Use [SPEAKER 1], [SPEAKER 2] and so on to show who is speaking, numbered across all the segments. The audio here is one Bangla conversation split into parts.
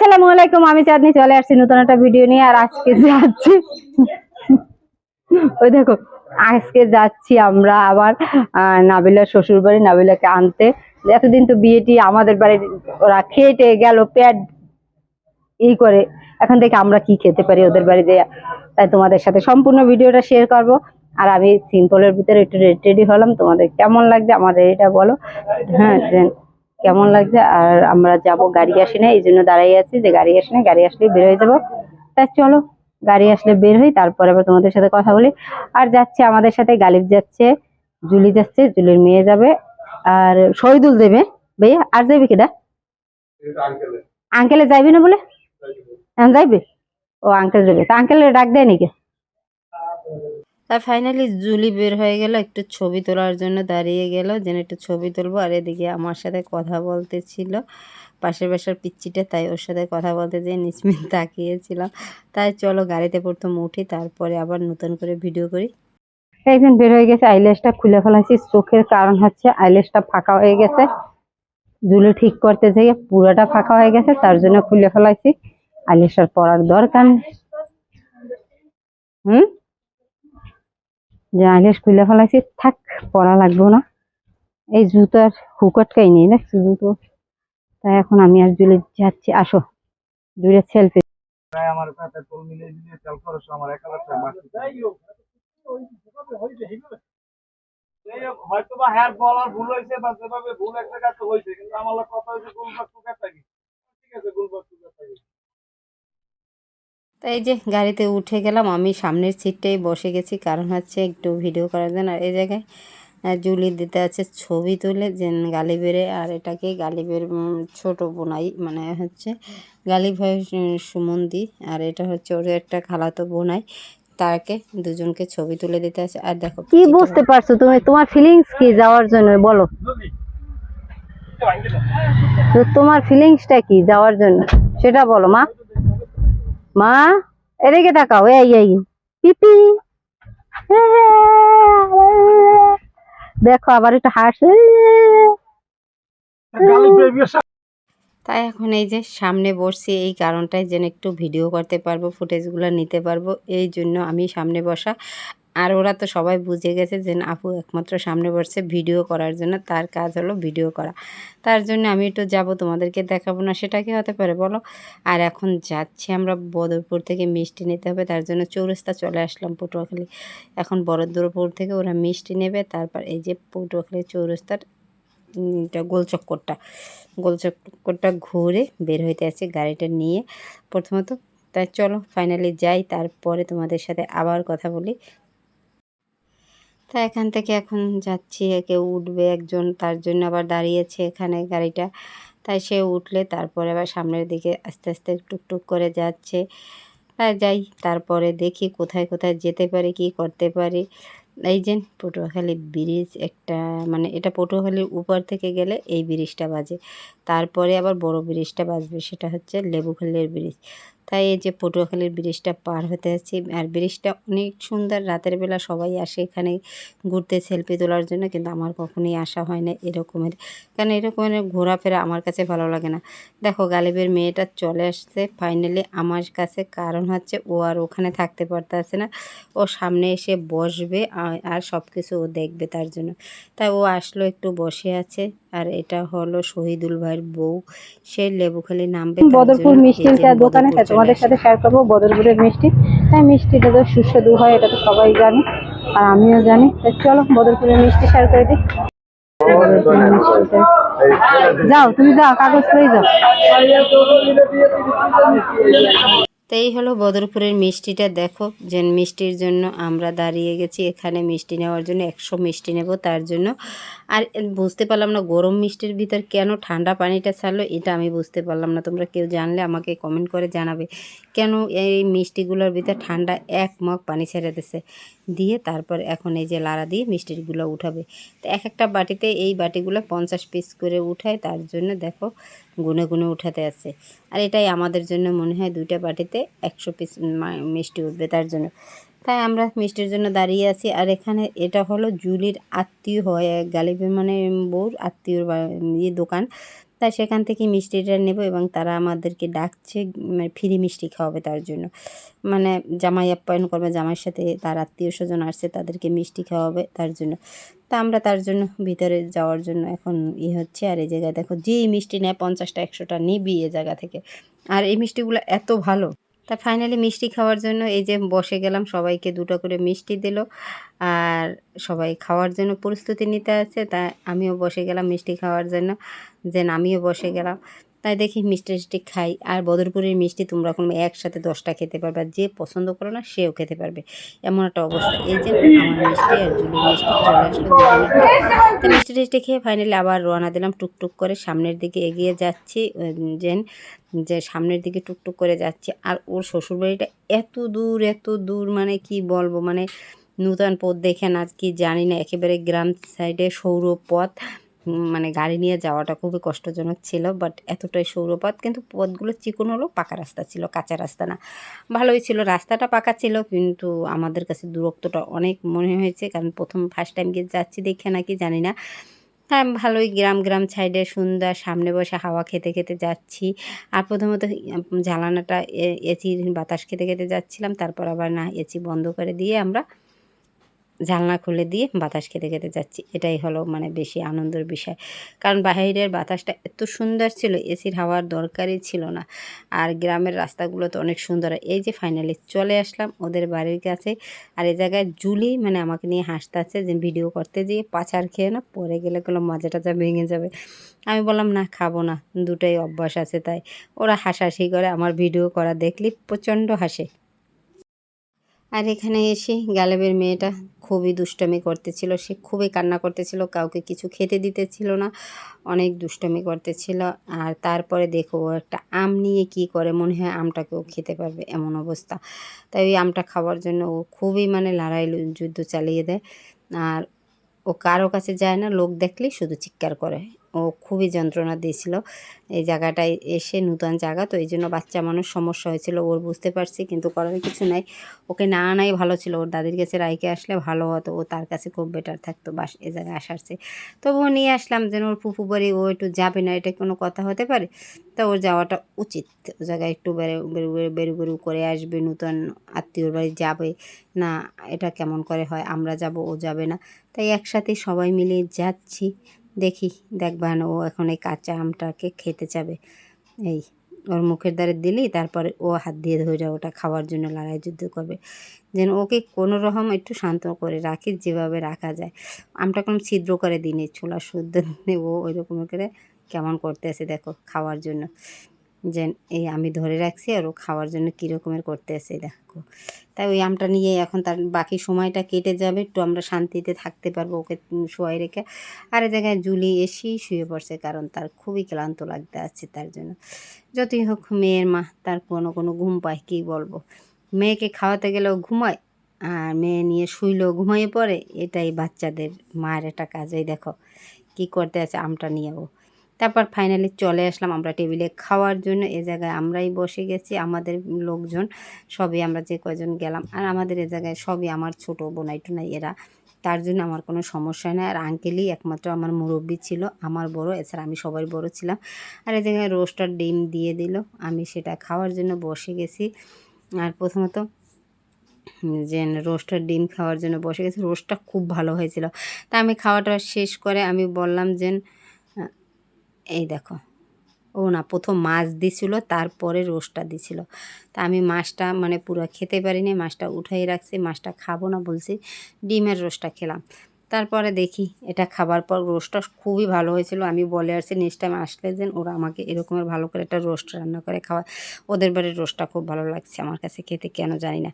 [SPEAKER 1] আসসালামু আলাইকুম, আমি চাঁদনি চলে আসছি নতুন একটা ভিডিও নিয়ে আর আজকে যাচ্ছি। ওই দেখো, আজকে যাচ্ছি আমরা আবার নাবিলার শ্বশুর বাড়ি নাবিলাকে আনতে। এতদিন তো বিয়েটি আমাদের বাড়ির, ওরা খেটে গেল প্যাড ই করে। এখন থেকে আমরা কি খেতে পারি ওদের বাড়িতে। তাই তোমাদের সাথে সম্পূর্ণ ভিডিওটা শেয়ার করব। আর আমি সিম্পলের ভিতরে একটু রেডি হলাম। তোমাদের কেমন লাগছে আমার এটা বলো। হ্যাঁ কেমন লাগছে? আর আমরা যাব গাড়ি আসে না এই জন্য দাঁড়াই আছি যে গাড়ি আসে না গাড়ি আসলে বের হয়ে যাব। তাই চলো গাড়ি আসলে বের হই তারপর আবার তোমাদের সাথে কথা বলি। আর যাচ্ছে আমাদের সাথে গালিব যাচ্ছে জুলি যাচ্ছে জুলির মেয়ে যাবে। আর শহীদুল দেবে ভাইয়া আর যাবে কেডা আঙ্কেলে। যাইবি না বলে? এখন যাইবে। ও আঙ্কেল যাবে। তা আঙ্কেলের ডাক দেয় নাকি? তার ফাইনালি জুলি বের হয়ে গেল, একটু ছবি তোলার জন্য দাঁড়িয়ে গেল, যেন একটু ছবি তুলবো। আর এদিকে আমার সাথে কথা বলতেছিল, পাশের বাসার পিচ্চিটা, তাই ওর সাথে কথা বলতে যেয়ে নিচমিন তাকিয়েছিলাম। তাই চলো গাড়িতে প্রথম উঠি, তারপরে আবার নতুন করে ভিডিও করি। যে বের হয়ে গেছে আইলেসটা খুলে ফেলাইছি চোখের কারণ হচ্ছে আইলেসটা ফাঁকা হয়ে গেছে। জুলি ঠিক করতে যেয়ে পুরোটা ফাঁকা হয়ে গেছে, তার জন্য খুলে ফেলাইছি আইলেসটার পরার দরকার হুম? যে আইলেস খুলে ফেলাইছি, থাক পরা লাগবো না। এই জুতার হুকটকাই নেই, দেখছি জুতো। তাই এখন আমি আর জুলে যাচ্ছি, আসো। জুলে সেলফি
[SPEAKER 2] আমার সাথে তোল দিলে তেল খরচ আমার হয়তো বা ভুল হয়েছে বা যেভাবে ভুল একটা কাজ হয়েছে, কিন্তু আমার কথা হয়েছে ঠিক আছে
[SPEAKER 1] তো এই যে গাড়িতে উঠে গেলাম আমি সামনের সিটটাই বসে গেছি। কারণ হচ্ছে একটু ভিডিও করার জন্য। আর এই জায়গায় জুলি দিতে আছে ছবি তুলে যে গালিবেরে আর এটাকে গালিবের ছোট বোনাই মানে হচ্ছে গালিব সু- সুমন্দি আর এটা হচ্ছে ওর একটা খালাতো বোনাই। তাকে দুজনকে ছবি তুলে দিতে আছে। আর দেখো কি বুঝতে পারছ তুমি? তোমার ফিলিংস কি যাওয়ার জন্য? বলো। তো তোমার ফিলিংসটা কি যাওয়ার জন্য? সেটা বলো মা। মা এদিকে তাকাও এই এই পিপি। দেখো আবার একটু হাসে। তাই এখন এই যে সামনে বসছি এই কারণটাই যেন একটু ভিডিও করতে পারব ফুটেজগুলো নিতে পারব এই জন্য আমি সামনে বসা। আর ওরা তো সবাই বুঝে গেছে যে আপু একমাত্র সামনে বসছে ভিডিও করার জন্য তার কাজ হলো ভিডিও করা। তার জন্য আমি একটু যাব তোমাদেরকে দেখাবো না সেটা কি হতে পারে বলো? আর এখন যাচ্ছি আমরা বদরপুর থেকে মিষ্টি নিতে হবে তার জন্য চৌরাস্তা চলে আসলাম পটুয়াখালী। এখন বদরপুর থেকে ওরা মিষ্টি নেবে তারপর এই যে পটুয়াখালী চৌরাস্তার উম, এটা গোল চক্করটা গোল চক্করটা ঘুরে বের হইতে আছে গাড়িটা নিয়ে প্রথমত। তাই চলো ফাইনালি যাই তারপরে তোমাদের সাথে আবার কথা বলি। তা এখান থেকে এখন যাচ্ছি। কেউ উঠবে একজন, তার জন্য আবার দাঁড়িয়েছে এখানে গাড়িটা। তাই সে উঠলে, তারপরে আবার সামনের দিকে আস্তে আস্তে টুকটুক করে যাচ্ছে। তাই যাই, তারপরে দেখি কোথায় কোথায় যেতে পারি, কি করতে পারি। এই যে পটুয়াখালী ব্রিজ একটা মানে এটা পটুয়াখালীর উপর থেকে গেলে এই ব্রিজটা বাজে। তারপরে আবার বড় ব্রিজটা বাজবে, সেটা হচ্ছে লেবুখালীর ব্রিজ তাই এই যে পটুয়াখালীর ব্রিজটা পার হতে আছি আর ব্রিজটা অনেক সুন্দর, রাতের বেলা সবাই আসে এখানে ঘুরতে, সেলফি তোলার জন্য, কিন্তু আমার কখনোই আসা হয় না এরকমের। কারণ এরকমের ঘোরাফেরা আমার কাছে ভালো লাগে না। দেখো, গালিবের মেয়েটা চলে আসছে ফাইনালি আমার কাছে কারণ হচ্ছে ও আর ওখানে থাকতে পারতে পারতেছে না। ও সামনে এসে বসবে আর সব কিছু ও দেখবে তার জন্য। তাই ও আসলো, একটু বসে আছে। আর এটা হলো শহীদুল ভাইয়ের বউ। সে লেবুখালি নামবে
[SPEAKER 3] বদরপুর মিষ্টির
[SPEAKER 1] যে
[SPEAKER 3] দোকানে
[SPEAKER 1] চলে
[SPEAKER 3] তোমাদের সাথে শেয়ার করব বদরপুরের মিষ্টি। তাই মিষ্টিটা তো সুস্বাদু হয় এটা তো সবাই জানে আর আমিও জানি। তাই চলো বদরপুরের মিষ্টি শেয়ার করে দিই। যাও তুমি যাও কাগজ লই যাও।
[SPEAKER 1] তো এই হলো বদরপুরের মিষ্টিটা দেখো যে মিষ্টির জন্য আমরা দাঁড়িয়ে গেছি। এখানে মিষ্টি নেওয়ার জন্য একশো মিষ্টি নেব তার জন্য। আর বুঝতে পারলাম না গরম মিষ্টির ভিতর কেন ঠান্ডা পানিটা ছাড়লো, এটা আমি বুঝতে পারলাম না। তোমরা কেউ জানলে আমাকে কমেন্ট করে জানাবে। কেন এই মিষ্টিগুলোর ভিতর ঠান্ডা এক মগ পানি ছেড়ে দিছে? দিয়ে তারপর এখন এই যে লাড়া দিয়ে মিষ্টিগুলো উঠাবে। তো এক একটা বাটিতে এই বাটিগুলো পঞ্চাশ পিস করে উঠায়, তার জন্য দেখো গুনে গুনে উঠাতে আছে। আর এটাই আমাদের জন্য মনে হয় দুইটা বাটিতে একশো পিস মিষ্টি উঠবে তার জন্য। তাই আমরা মিষ্টির জন্য দাঁড়িয়ে আছি। আর এখানে এটা হলো জুলির আত্মীয় হয়, গালিবের মানে বউর আত্মীয়র ইয়ে দোকান। তাই সেখান থেকে মিষ্টিটা নেব এবং তারা আমাদেরকে ডাকছে মানে ফ্রি মিষ্টি খাওয়াবে তার জন্য। মানে জামাই আপ্যায়ন করবে, জামাইয়ের সাথে তার আত্মীয় স্বজন আসছে, তাদেরকে মিষ্টি খাওয়াবে তার জন্য। তা আমরা তার জন্য ভিতরে যাওয়ার জন্য এখন ই হচ্ছে, আর এই জায়গায় দেখো, যেই মিষ্টি নেয় পঞ্চাশটা, একশোটা নিবি এ জায়গা থেকে। আর এই মিষ্টিগুলো এত ভালো। তা ফাইনালি মিষ্টি খাওয়ার জন্য এই যে বসে গেলাম, সবাইকে দুটো করে মিষ্টি দিল। আর সবাই খাওয়ার জন্য প্রস্তুতি নিতে আছে তা আমিও বসে গেলাম মিষ্টি খাওয়ার জন্য। যেন আমিও বসে গেলাম। তাই দেখি মিষ্টি টিষ্টি খাই। আর বদরপুরের মিষ্টি তোমরা কোনো একসাথে দশটা খেতে পারবে যে পছন্দ করো না সেও খেতে পারবে। এমন একটা অবস্থা। এই যে আমার মিষ্টি আর জুলির মিষ্টি চলে আসলো তো মিষ্টি টিষ্টি খেয়ে ফাইনালি আবার রওনা দিলাম টুকটুক করে সামনের দিকে এগিয়ে যাচ্ছি। যেন, যে সামনের দিকে টুকটুক করে যাচ্ছি। আর ওর শ্বশুরবাড়িটা এত দূর এত দূর মানে কি বলব মানে নূতন পথ দেখে না কি জানি না। একেবারে গ্রাম সাইডে সৌর পথ। মানে গাড়ি নিয়ে যাওয়াটা খুবই কষ্টজনক ছিল বাট এতটাই সৌরপথ। কিন্তু পথগুলো চিকন হলো পাকা রাস্তা ছিল, কাঁচা রাস্তা না। ভালোই ছিল, রাস্তাটা পাকা ছিল, কিন্তু আমাদের কাছে দূরত্বটা অনেক মনে হয়েছে, কারণ প্রথম ফার্স্ট টাইম গিয়ে যাচ্ছি দেখে নাকি জানি না। হ্যাঁ ভালোই গ্রাম গ্রাম সাইডে সুন্দর, সামনে বসে হাওয়া খেতে খেতে যাচ্ছি। আর প্রথমত জ্বালানাটা এসির বাতাস খেতে খেতে যাচ্ছিলাম, তারপর আবার না, এসি বন্ধ করে দিয়ে আমরা জানলা খুলে দিয়ে বাতাস খেতে খেতে যাচ্ছি। এটাই হলো মানে বেশি আনন্দের বিষয়। কারণ বাইরের বাতাসটা এত সুন্দর ছিল এসির হাওয়ার দরকারই ছিল না। আর গ্রামের রাস্তাগুলো তো অনেক সুন্দর। এই যে ফাইনালি চলে আসলাম ওদের বাড়ির কাছে। আর এই জায়গায় জুলি মানে আমাকে নিয়ে হাসতে আছে যে ভিডিও করতে যেয়ে পাচার খেয়ে না পরে গেলে কোনো মজা টাজা ভেঙে যাবে। আমি বললাম, না, খাব না। দুটোই অভ্যাস আছে তাই। ওরা হাসাহাসি করে আমার ভিডিও করা দেখলি, প্রচণ্ড হাসে। আর এখানে এসে গ্যালেবের মেয়েটা খুবই দুষ্টমি করতেছিল। সে খুবই কান্না করতেছিল, কাউকে কিছু খেতে দিতেছিল না, অনেক দুষ্টমি করতেছিল। আর তারপরে দেখো, ও একটা আম নিয়ে কি করে, মনে হয় আমটাকেও খেতে পারবে, এমন অবস্থা। তাই ওই আমটা খাওয়ার জন্য ও খুবই মানে লড়াই যুদ্ধ চালিয়ে দেয়। আর ও কারও কাছে যায় না, লোক দেখলেই শুধু চিৎকার করে। ও খুবই যন্ত্রণা দিয়েছিল। এই জায়গাটায় এসে নূতন জায়গা, তো এই জন্য বাচ্চা মানুষ সমস্যা হয়েছিল, ওর বুঝতে পারছি কিন্তু করার কিছু নাই। ওকে না আনাই ভালো ছিল, ওর দাদির কাছে রাইকে আসলে ভালো হতো, ও তার কাছে খুব বেটার থাকতো, বাস এ জায়গায় আসারছে তবুও নিয়ে আসলাম যেন ওর ফুফু বাড়ি, ও একটু যাবে না, এটা কোনো কথা হতে পারে? তা ওর যাওয়াটা উচিত। ও জায়গায় একটু বেরো, বেরু বেরু বেরু বেরু করে আসবে, নূতন আত্মীয়র বাড়ি যাবে। না, এটা কেমন করে হয়? আমরা যাব, ও যাবে না। তাই একসাথে সবাই মিলে যাচ্ছি। দেখি দেখবেন ও এখন এই কাঁচা আমটাকে খেতে চাবে। এই, ওর মুখের দ্বারে দিলেই তারপরে ও হাত দিয়ে ধরে ওটা খাওয়ার জন্য লড়াই যুদ্ধ করবে। যেন ওকে কোনো রকম একটু শান্ত করে রাখি, যেভাবে রাখা যায়। আমটা কোনো ছিদ্র করে দিনে ছোলা শুদ্ধ ও ওই রকম করে কেমন করতে করতেছে দেখো, খাওয়ার জন্য। যে, এই আমি ধরে রাখছি আর ও খাওয়ার জন্য কী রকমের করতে আসে দেখো। তাই ওই আমটা নিয়ে এখন তার বাকি সময়টা কেটে যাবে, একটু আমরা শান্তিতে থাকতে পারব ওকে শোয়াই রেখে। আর এই জায়গায় জুলি এসেই শুয়ে পড়ছে কারণ তার খুবই ক্লান্ত লাগতে আছে তার জন্য। যতই হোক মেয়ের মা, তার কোনো কোনো ঘুম পায়, কী বলব? মেয়েকে খাওয়াতে গেলেও ঘুমায়, আর মেয়ে নিয়ে শুইলেও ঘুমাইয়ে পড়ে, এটাই বাচ্চাদের মায়ের একটা কাজই দেখো, কি করতে আছে আমটা নিয়ে নিয়েও তারপর ফাইনালি চলে আসলাম আমরা টেবিলে খাওয়ার জন্য এ জায়গায় আমরাই বসে গেছি, আমাদের লোকজন, সবই আমরা যে কজন গেলাম। আর আমাদের এ জায়গায় সবই আমার ছোটো বোনাই টোনাই, এরা। তার জন্য আমার কোনো সমস্যা নেই। আর আঙ্কেলই একমাত্র আমার মুরব্বি ছিল, আমার বড়, এছাড়া আমি সবাই বড় ছিলাম। আর এ জায়গায় রোস্টার ডিম দিয়ে দিল। আমি সেটা খাওয়ার জন্য বসে গেছি। আর প্রথমত যে রোস্টার ডিম খাওয়ার জন্য বসে গেছি। রোস্টটা খুব ভালো হয়েছিল। তা আমি খাওয়াটা শেষ করে আমি বললাম যে এই দেখো। ও না, প্রথম মাছ দিছিল, তারপরে রোস্টটা দিছিল। তা আমি মাছটা মানে পুরো খেতে পারিনি, মাছটা উঠাই রাখছি, মাছটা খাব না বলছি, ডিমের রোস্টটা খেলাম। তারপরে দেখি এটা খাবার পর রোস্টটা খুবই ভালো হয়েছিল। আমি বলে আসছি নেক্সট টাইম আসলে যেন ওরা আমাকে এরকমের ভালো করে একটা রোস্ট রান্না করে খাওয়া ওদের বাড়ির রোস্টটা খুব ভালো লাগছে আমার কাছে, খেতে কেন জানি না।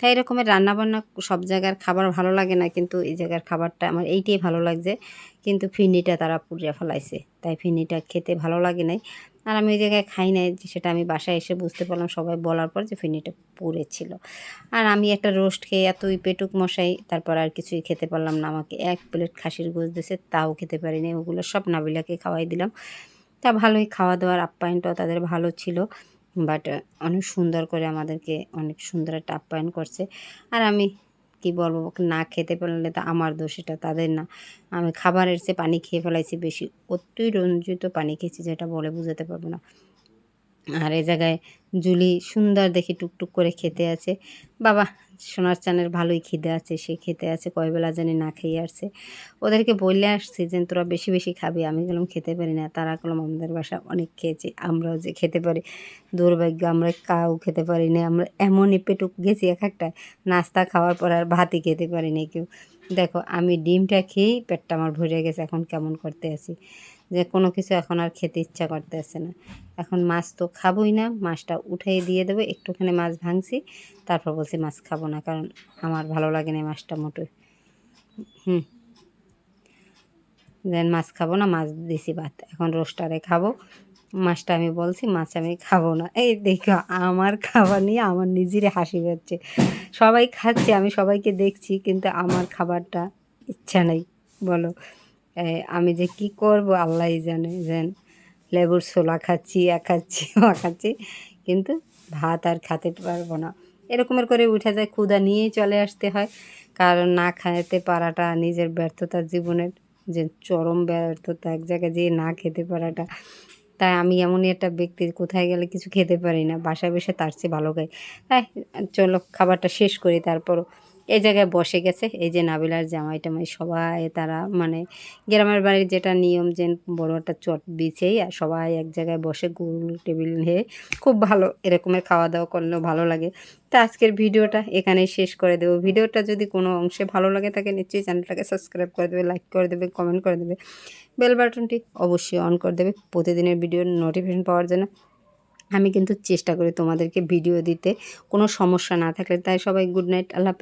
[SPEAKER 1] তাই এরকমের রান্নাবান্না সব জায়গার খাবার ভালো লাগে না, কিন্তু এই জায়গার খাবারটা আমার এইটাই ভালো লাগছে। কিন্তু ফিরনিটা তারা পুড়িয়ে ফেলাইছে, তাই ফিরনিটা খেতে ভালো লাগে নাই। আর আমি ওই জায়গায় খাই নাই যে সেটা আমি বাসায় এসে বুঝতে পারলাম সবাই বলার পর যে ফিরনিটা পুড়ে ছিল আর আমি একটা রোস্ট খেয়ে এতই পেটুক মশাই, তারপর আর কিছুই খেতে পারলাম না, আমাকে এক প্লেট খাসির গোছ দিয়েছে, তাও খেতে পারিনি। ওগুলো সব নাবিলাকে খাওয়াই দিলাম। তা ভালোই খাওয়া দাওয়ার আপ্যায়নটাও তাদের ভালো ছিল। বাট অনেক সুন্দর করে আমাদেরকে অনেক সুন্দর একটা আপ্যায়ন করছে। আর আমি কি বলব না খেতে পারলে তো আমার দোষ, এটা তাদের না। আমি খাবারের চেয়ে পানি খেয়ে ফেলাইছি বেশি। অত্যই রঞ্জিত পানি খেয়েছি, যেটা বলে বোঝাতে পারব না। আর এ জায়গায় জুলি সুন্দর দেখে টুকটুক করে খেতে আছে। বাবা, সোনার চানের ভালোই খিদে আছে, সে খেতে আছে কয়বেলা জানি না খেয়ে আসছে। ওদেরকে বললে আসছি যে, তোরা বেশি বেশি খাবি, আমি গেলাম খেতে পারি না। তারা গেলাম আমাদের বাসা অনেক খেয়েছি, আমরাও যে খেতে পারি। দুর্ভাগ্য, আমরা কাউ খেতে পারি না, আমরা এমনই পেটুক গেছি এক একটা। নাস্তা খাওয়ার পর আর ভাতই খেতে পারি না কেউ। দেখো, আমি ডিমটা খেয়েই পেটটা আমার ভরে গেছে, এখন কেমন করতে আছি। যে কোনো কিছু এখন আর খেতে ইচ্ছা করতে আসছে না। এখন মাছ তো খাবোই না, মাছটা উঠাই দিয়ে দেবো, একটুখানি মাছ ভাঙছি, তারপর বলছি মাছ খাব না, কারণ আমার ভালো লাগে না মাছটা মোটে। হুম। দেন মাছ খাব না, মাছ দিছি ভাত, এখন রোস্টারে খাব। মাছটা আমি বলছি, মাছ আমি খাব না। এই দেখো, আমার খাবার নিয়ে আমার নিজেরই হাসি পাচ্ছে সবাই খাচ্ছে, আমি সবাইকে দেখছি, কিন্তু আমার খাবারটা ইচ্ছা নেই, বলো। আমি যে কি করব? আল্লাহ জানে, যেন লেবুর ছোলা খাচ্ছি এক খাচ্ছি ও খাচ্ছি, কিন্তু ভাত আর খেতে পারব না। এরকমের করে উঠে যায় ক্ষুদা নিয়েই চলে আসতে হয়। কারণ না খাইতে পারাটা, নিজের ব্যর্থতার জীবনের যে চরম ব্যর্থতা, এক জায়গায় যেয়ে না খেতে পারাটা, তাই আমি এমনই একটা ব্যক্তি, কোথায় গেলে কিছু খেতে পারি না, বাসায় বসে তার চেয়ে ভালো খাই। তাই চলো, খাবারটা শেষ করি, তারপরও এই জায়গায় বসে গেছে। এই যে নাবিলার জামাই টামাই সবাই তারা মানে গ্রামের বাড়ির যেটা নিয়ম যে বড় একটা চট বিছেই আর সবাই এক জায়গায় বসে গোল টেবিল নিয়ে খুব ভালো এরকমের খাওয়া দাওয়া করলেও ভালো লাগে। তো আজকের ভিডিওটা এখানেই শেষ করে দেবো। ভিডিওটা যদি কোনো অংশে ভালো লাগে তাকে নিশ্চয়ই চ্যানেলটাকে সাবস্ক্রাইব করে দেবে, লাইক করে দেবে, কমেন্ট করে দেবে। বেল বাটনটি অবশ্যই অন করে দেবে প্রতিদিনের ভিডিওর নোটিফিকেশন পাওয়ার জন্য। আমি কিন্তু চেষ্টা করি তোমাদেরকে ভিডিও দিতে। কোনো সমস্যা না থাকলে। তাই সবাই গুড নাইট, আল্লাহ।